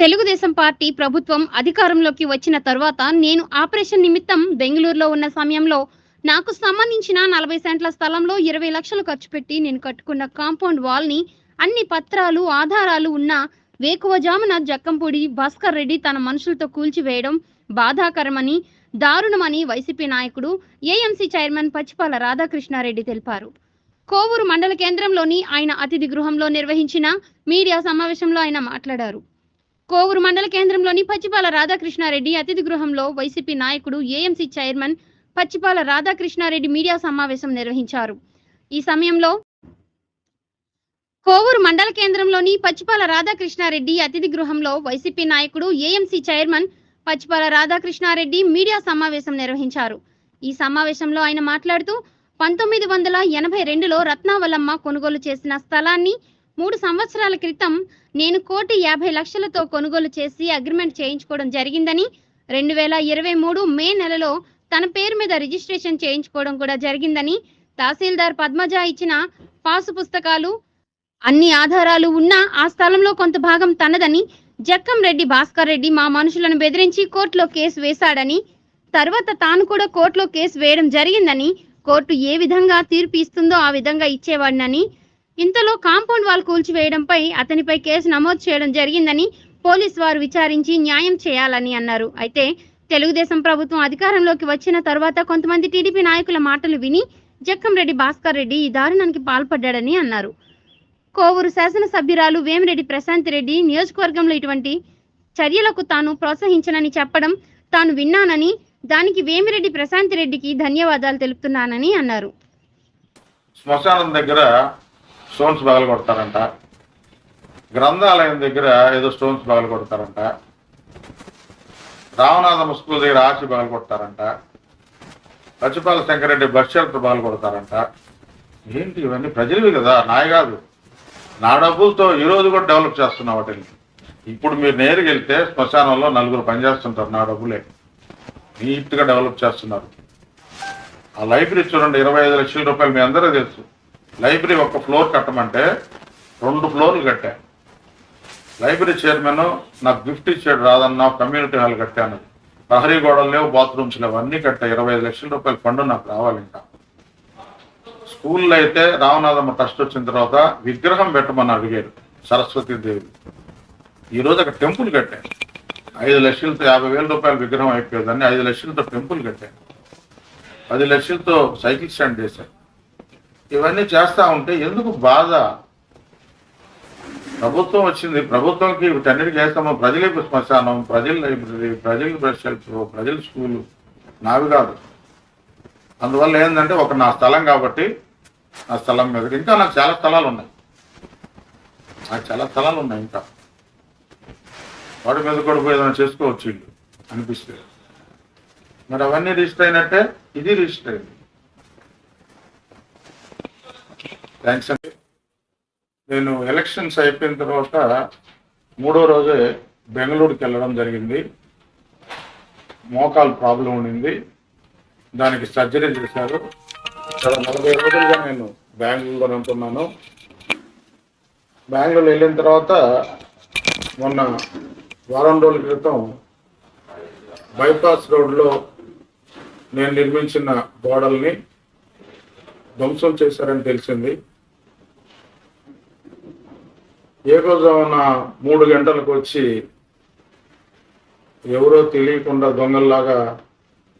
Telugu Desam party ప్రభుత్వం అధికారంలోకి వచ్చిన తర్వాత నేను ఆపరేషన్ నిమిత్తం బెంగళూరులో ఉన్న సమయంలో నాకు సంబంధించిన నలభై సెంట్ల స్థలంలో ఇరవై లక్షలు ఖర్చు పెట్టి నేను కట్టుకున్న కాంపౌండ్ వాల్ని అన్ని పత్రాలు ఆధారాలు ఉన్న వేకువజామున జక్కంపూడి భాస్కర్ రెడ్డి తన మనుషులతో కూల్చివేయడం బాధాకరమని దారుణమని వైసీపీ నాయకుడు ఏఎంసీ చైర్మన్ పచ్చిపాల రాధాకృష్ణారెడ్డి తెలిపారు. కోవూరు మండల కేంద్రంలోని ఆయన అతిథి గృహంలో నిర్వహించిన మీడియా సమావేశంలో ఆయన మాట్లాడారు. కోవూరు మండల కేంద్రంలోని పచ్చిపాల రాధాకృష్ణారెడ్డి అతిథి గృహంలో వైసీపీ నాయకుడు AMC chairman Pachipala Radhakrishna Reddy media సమావేశం నిర్వహించారు. ఈ సమయంలో కోవూరు మండల కేంద్రంలోని పచ్చిపాల రాధాకృష్ణారెడ్డి అతిథి గృహంలో వైసీపీ నాయకుడు AMC chairman Pachipala Radhakrishna Reddy media సమావేశం నిర్వహించారు. ఈ సమావేశంలో ఆయన మాట్లాడుతూ పంతొమ్మిది వందల ఎనభై రెండులో రత్నావలమ్మ కొనుగోలు చేసిన స్థలాన్ని మూడు సంవత్సరాల క్రితం నేను కోటి యాభై లక్షలతో కొనుగోలు చేసి అగ్రిమెంట్ చేయించుకోవడం జరిగిందని రెండు వేల ఇరవై మూడు మే నెలలో తన పేరు మీద రిజిస్ట్రేషన్ చేయించుకోవడం కూడా జరిగిందని తహసీల్దార్ పద్మజ ఇచ్చిన పాసు పుస్తకాలు అన్ని ఆధారాలు ఉన్నా ఆ స్థలంలో కొంత భాగం తనదని జక్కం రెడ్డి భాస్కర్ రెడ్డి మా మనుషులను బెదిరించి కోర్టులో కేసు వేశాడని తర్వాత తాను కూడా కోర్టులో కేసు వేయడం జరిగిందని కోర్టు ఏ విధంగా తీర్పు ఇస్తుందో ఆ విధంగా ఇచ్చేవాడినని ఇంతలో కాంపౌండ్ వాల్ కూల్చివేయడంపై అతనిపై కేసు నమోదు చేయడం జరిగిందని పోలీస్ వారు విచారించి న్యాయం చేయాలని అన్నారు. అయితే తెలుగుదేశం ప్రభుత్వం అధికారంలోకి వచ్చిన తర్వాత కొంతమంది టీడీపీ నాయకుల మాటలు విని జక్కంరెడ్డి భాస్కర్ రెడ్డి ఈ దారుణానికి పాల్పడ్డాడని అన్నారు. కోవూరు శాసనసభ్యురాలు వేమిరెడ్డి ప్రశాంత్ రెడ్డి నియోజకవర్గంలో ఇటువంటి చర్యలకు తాను ప్రోత్సహించనని చెప్పడం తాను విన్నానని దానికి వేమిరెడ్డి ప్రశాంత్ రెడ్డికి ధన్యవాదాలు తెలుపుతున్నానని అన్నారు. శ్మశానం దగ్గర స్టోన్స్ పగల కొడతారంట గ్రంథాలయం దగ్గర ఏదో స్టోన్స్ పగల కొడతారంట రామనాథం స్కూల్ దగ్గర ఆచి పగల కొడతారంట పచ్చిపాల శంకరెడ్డి బస్ షెల్టర్ పగల కొడతారంట ఏంటి ఇవన్నీ? ప్రజలవి కదా నాయ కాదు నా డబ్బులతో ఈ రోజు కూడా డెవలప్ చేస్తున్నా వాటిని. ఇప్పుడు మీరు నేరుగా వెళ్తే శ్మశానంలో నలుగురు పనిచేస్తుంటారు నా డబ్బులే. నీట్గా డెవలప్ చేస్తున్నారు. ఆ లైబ్రరీ చూడండి ఇరవై ఐదు లక్షల రూపాయలు మీ అందరూ తెలుసు. లైబ్రరీ ఒక ఫ్లోర్ కట్టమంటే రెండు ఫ్లోర్లు కట్టా. లైబ్రరీ చైర్మన్ నాకు గిఫ్ట్ ఇచ్చాడు రాదన్న కమ్యూనిటీ హాల్ కట్టాను. ప్రహరీ గోడలు లేవు బాత్రూమ్స్ లేవు అన్నీ కట్టా. ఇరవై ఐదు లక్షల రూపాయల ఫండ్ నాకు రావాలి ఇంకా స్కూల్లో అయితే రామనాథమ్మ ట్రస్ట్ వచ్చిన తర్వాత విగ్రహం పెట్టమని అడిగారు సరస్వతి దేవి అక్కడ టెంపుల్ కట్టాను ఐదు లక్షలతో యాభై వేల రూపాయల విగ్రహం అయిపోయేదాన్ని ఐదు లక్షలతో టెంపుల్ కట్టాను పది లక్షలతో సైకిల్ స్టాండ్ చేశాను ఇవన్నీ చేస్తా ఉంటే ఎందుకు బాధ? ప్రభుత్వం వచ్చింది. ప్రభుత్వంకి వీటన్నిటి చేస్తాము. ప్రజలకు శ్మశానం ప్రజల లైబ్రరీ ప్రజలకు బ్రష్ ప్రజల స్కూలు. నావి కాదు. అందువల్ల ఏంటంటే ఒక నా స్థలం కాబట్టి నా స్థలం మీద ఇంకా నాకు చాలా స్థలాలు ఉన్నాయి. నాకు చాలా స్థలాలు ఉన్నాయి ఇంకా. వాడి మీద కూడా పోయి ఏదైనా చేసుకోవచ్చు అనిపిస్తుంది మరి అవన్నీ రిజిస్టర్ అయినట్టే ఇది రిజిస్టర్ అయింది. థ్యాంక్స్ అండి నేను ఎలక్షన్స్ అయిపోయిన తర్వాత మూడో రోజే బెంగళూరుకి వెళ్ళడం జరిగింది. మోకాలు ప్రాబ్లం ఉండింది. దానికి సర్జరీ చేశారు. చాలా నలభై రోజులుగా నేను బెంగళూరులో ఉంటున్నాను. బెంగళూరు వెళ్ళిన తర్వాత మొన్న వారం రోజుల క్రితం బైపాస్ రోడ్లో నేను నిర్మించిన గోడల్ని ధ్వంసం చేశారని తెలిసింది. ఏకోజామున మూడు గంటలకు వచ్చి ఎవరో తెలియకుండా దొంగల్లాగా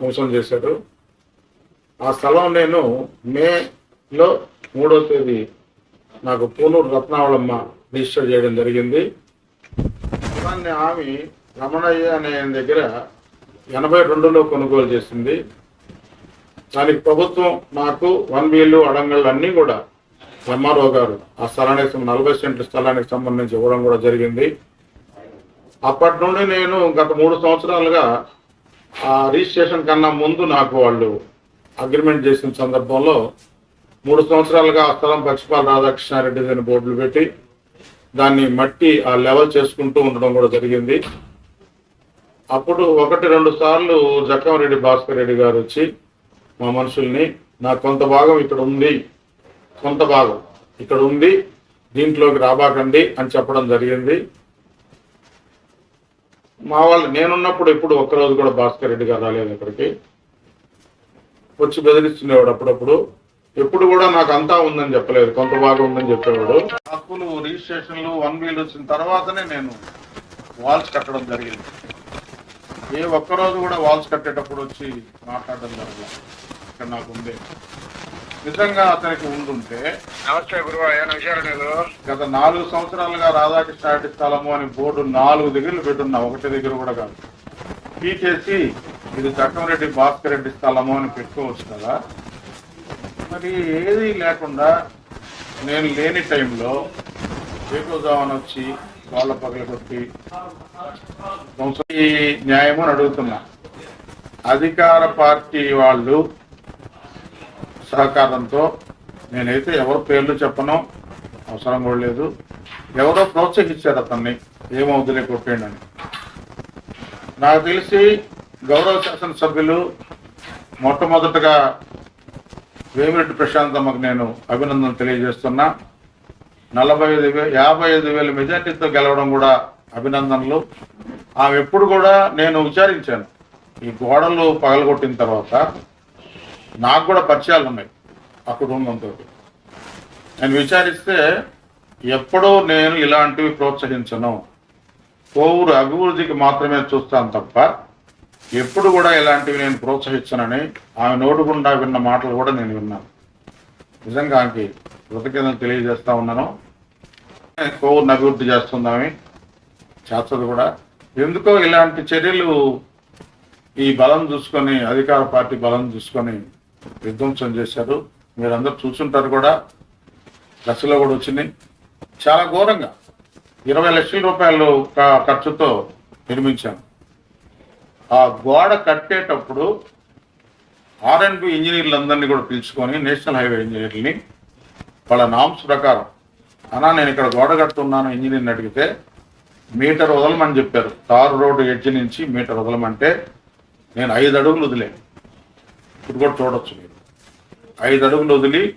మోసం చేశాడు. ఆ స్థలం నేను మేలో మూడో తేదీ నాకు పూనూరు రత్నావళమ్మ రిజిస్టర్ చేయడం జరిగింది. దాన్ని ఆమె రమణయ్య అనే దగ్గర ఎనభై రెండులో కొనుగోలు చేసింది. దానికి ప్రభుత్వం నాకు వన్ బిల్లు అడంగళ్ళు అన్నీ కూడా ఎంఆర్ఓ గారు ఆ స్థలానికి నలభై సెంట్ల స్థలానికి సంబంధించి ఇవ్వడం కూడా జరిగింది. అప్పటి నుండి నేను గత మూడు సంవత్సరాలుగా ఆ రిజిస్ట్రేషన్ కన్నా ముందు నాకు వాళ్ళు అగ్రిమెంట్ చేసిన సందర్భంలో మూడు సంవత్సరాలుగా ఆ స్థలం పక్షిపాల రాధాకృష్ణారెడ్డి అని బోర్డులు పెట్టి దాన్ని మట్టి ఆ లెవెల్ చేసుకుంటూ ఉండడం కూడా జరిగింది. అప్పుడు ఒకటి రెండు సార్లు జక్కంరెడ్డి భాస్కర్ రెడ్డి గారు వచ్చి మా మనుషుల్ని నాకు కొంత భాగం ఇక్కడ ఉంది కొంత భాగం ఇక్కడ ఉంది దీంట్లోకి రాబాకండి అని చెప్పడం జరిగింది. మా వాళ్ళు నేనున్నప్పుడు ఎప్పుడు ఒక్కరోజు కూడా భాస్కర్ రెడ్డి గారు రాలేదు ఇక్కడికి. వచ్చి బెదిరిస్తుండేవాడు అప్పుడప్పుడు. ఎప్పుడు కూడా నాకు అంతా ఉందని చెప్పలేదు కొంత భాగం ఉందని చెప్పేవాడు. హక్కులు రిజిస్ట్రేషన్లు వన్ వీల్ వచ్చిన తర్వాతనే నేను వాల్స్ కట్టడం జరిగింది. ఏ ఒక్కరోజు కూడా వాల్స్ కట్టేటప్పుడు వచ్చి మాట్లాడడం జరగలేదు ఇక్కడ నాకు ఉంది. నిజంగా అతనికి ఉండుంటే నమస్తే గురువు ఏమైనా విషయాలు లేదు గత నాలుగు సంవత్సరాలుగా రాధాకృష్ణ రెడ్డి స్థలము అని బోర్డు నాలుగు దగ్గరలు పెట్టున్నా ఒకటి దగ్గర కూడా కాదు. పీకేసి ఇది చట్టంరెడ్డి భాస్కర్ రెడ్డి స్థలము అని పెట్టుకోవచ్చు కదా. మరి ఏది లేకుండా నేను లేని టైంలో ఏకోజావన్ వచ్చి వాళ్ళ పగల కొట్టి సంవత్సరం ఈ న్యాయము అని అడుగుతున్నా. అధికార పార్టీ వాళ్ళు సహకారంతో నేనైతే ఎవరు పేర్లు చెప్పను అవసరం కూడా లేదు. ఎవరో ప్రోత్సహించారు అతన్ని ఏమవుతులే కొట్టేయండి అని. నాకు తెలిసి గౌరవ శాసనసభ్యులు మొట్టమొదటగా వేమిరెడ్డి ప్రశాంతమ్మకు నేను అభినందన తెలియజేస్తున్నా. నలభై ఐదు వేలు యాభై ఐదు వేల మెజార్టీతో గెలవడం కూడా అభినందనలు. ఆమె ఎప్పుడు కూడా నేను విచారించాను. ఈ గోడలు పగలగొట్టిన తర్వాత నాకు కూడా పరిచయాలు ఉన్నాయి ఆ కుటుంబంతో. నేను విచారిస్తే ఎప్పుడూ నేను ఇలాంటివి ప్రోత్సహించను. కోవూరు అభివృద్ధికి మాత్రమే చూస్తాను తప్ప ఎప్పుడు కూడా ఇలాంటివి నేను ప్రోత్సహించనని ఆమె నోటు గుండా విన్న మాటలు కూడా నేను విన్నాను. నిజంగా ఆమెకి కృతజ్ఞతలు తెలియజేస్తా ఉన్నాను. కోవూరుని అభివృద్ధి చేస్తుందామే చేస్తుంది కూడా. ఎందుకో ఇలాంటి చర్యలు ఈ బలం చూసుకొని అధికార పార్టీ బలం చూసుకొని విధ్వంసం చేశారు. మీరందరూ చూసుంటారు కూడా. దశలో కూడా వచ్చినాయి చాలా ఘోరంగా. ఇరవై లక్షల రూపాయలు ఖర్చుతో నిర్మించాను ఆ గోడ కట్టేటప్పుడు ఆర్ అండ్ బి ఇంజనీర్లందరినీ కూడా పిలుచుకొని నేషనల్ హైవే ఇంజనీర్ని వాళ్ళ నామ్స్ ప్రకారం అన్నా నేను ఇక్కడ గోడ కడుతున్నాను ఇంజనీర్ని అడిగితే మీటర్ వదలమని చెప్పారు. తారు రోడ్డు ఎడ్జ్ నుంచి మీటర్ వదలమంటే నేను ఐదు అడుగులు వదిలేను. ఇప్పుడు కూడా చూడొచ్చు మీరు. ఐదు అడుగులు వదిలి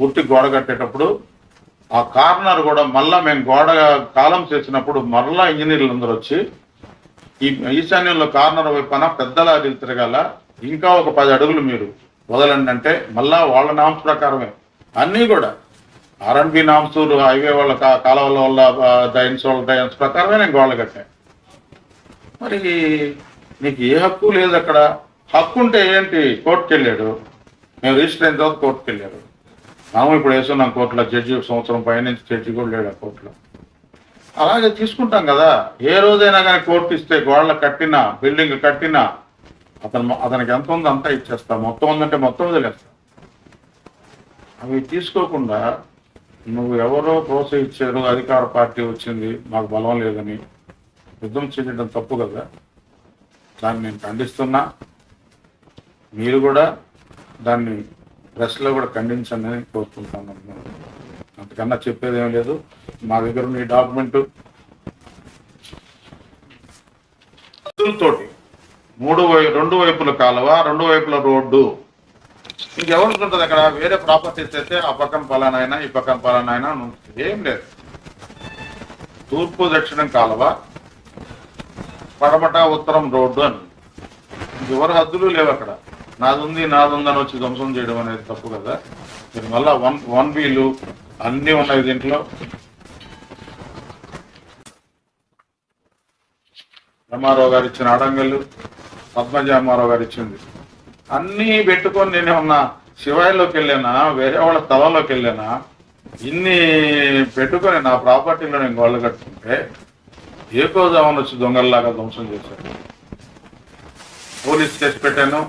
పూర్తి గోడ కట్టేటప్పుడు ఆ కార్నర్ కూడా మళ్ళా మేము గోడ కాలం చేసినప్పుడు మరలా ఇంజనీర్లు అందరూ వచ్చి ఈ ఈశాన్యంలో కార్నర్ వైపున పెద్ద లారీలు తిరగాల. ఇంకా ఒక పది అడుగులు మీరు వదలండి అంటే మళ్ళా వాళ్ళ నామ్స్ ప్రకారమే. అన్నీ కూడా ఆర్ఎన్బి నామ్స్ హైవే వాళ్ళ కా- కాలువల వల్ల డైన్స్ వాళ్ళ డైన్స్ ప్రకారమే నేను గోడలు కట్టాను. మరి నీకు ఏ హక్కు లేదు అక్కడ? హక్కు ఉంటే ఏంటి? కోర్టుకు వెళ్ళాడు మేము రిజిస్టర్ అయిన తర్వాత కోర్టుకు వెళ్ళాడు మనం ఇప్పుడు వేసున్నాం కోర్టులో జడ్జి సంవత్సరం పైనుంచి జడ్జి కూడా లేడు ఆ కోర్టులో. అలాగే తీసుకుంటాం కదా. ఏ రోజైనా కానీ కోర్టు ఇస్తే గోడలు కట్టినా బిల్డింగ్ కట్టినా అతను అతనికి ఎంత ఉందో అంతా ఇచ్చేస్తా. మొత్తం ఉందంటే మొత్తం వదిలేస్తా. అవి తీసుకోకుండా నువ్వు ఎవరో ప్రోత్సహించారు అధికార పార్టీ వచ్చింది మాకు బలం లేదని యుద్ధం చేయడం తప్పు కదా. దాన్ని నేను ఖండిస్తున్నా. మీరు కూడా దాన్ని ప్రెస్లో కూడా ఖండించండి అని కోరుకుంటాను అంతకన్నా చెప్పేది ఏం లేదు. మా దగ్గర ఉన్న ఈ డాక్యుమెంట్ తోటి మూడు వై రెండు వైపుల కాలువ రెండు వైపుల రోడ్డు. ఇంకెవరికి ఉంటుంది అక్కడ? వేరే ప్రాపర్టీస్ అయితే ఆ పక్కన పలానైనా ఈ పక్కన పలానైనా ఏం లేదు. తూర్పు దక్షిణం కాలువ పడమట ఉత్తరం రోడ్డు అని. ఎవరు హద్దులు లేవు అక్కడ. నాది ఉంది నాది వచ్చి ధ్వంసం చేయడం అనేది తప్పు కదా. మీరు మళ్ళా వన్ వన్ వీలు అన్నీ ఉన్నాయి దీంట్లో. ఎంఆర్ఓ గారు ఇచ్చిన అడంగలు పద్మజ రామారావు గారు ఇచ్చింది. అన్నీ పెట్టుకొని నేను ఉన్న శివాయిలోకి వెళ్ళానా వేరే వాళ్ళ స్థలంలోకి వెళ్ళానా ఇన్ని పెట్టుకొని నా ప్రాపర్టీలో నేను గోళ్ళు కట్టుకుంటే ఏ కోజామని వచ్చి దొంగల్లాగా ధ్వంసం చేశాను పోలీస్ కేసు పెట్టాను.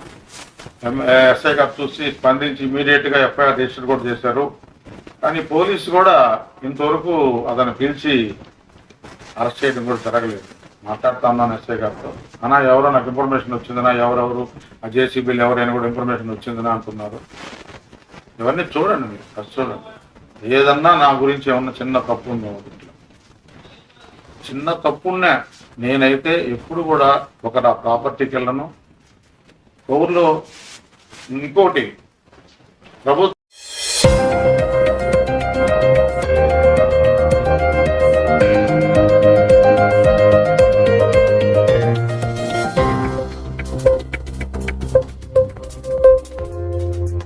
ఎస్ఐ గారు చూసి స్పందించి ఇమీడియట్గా ఎఫ్ఐఆర్ రిజిస్టర్ కూడా చేశారు. కానీ పోలీసు కూడా ఇంతవరకు అతను పిలిచి అరెస్ట్ చేయడం కూడా జరగలేదు. మాట్లాడుతా ఉన్నాను ఎస్ఐ గారితో. అన్నా ఎవరో నాకు ఇన్ఫర్మేషన్ వచ్చిందనా ఎవరెవరు ఆ జేసీబీలు ఎవరైనా కూడా ఇన్ఫర్మేషన్ వచ్చిందనా అంటున్నారు. ఇవన్నీ చూడండి మీరు ఫస్ట్ చూడండి. ఏదన్నా నా గురించి ఏమన్నా చిన్న తప్పు ఉందేమో చిన్న తప్పున్నా నేనైతే ఎప్పుడు కూడా ఒక నా ప్రాపర్టీకి వెళ్ళను ఊర్లో ఇంకోటి ప్రభుత్వ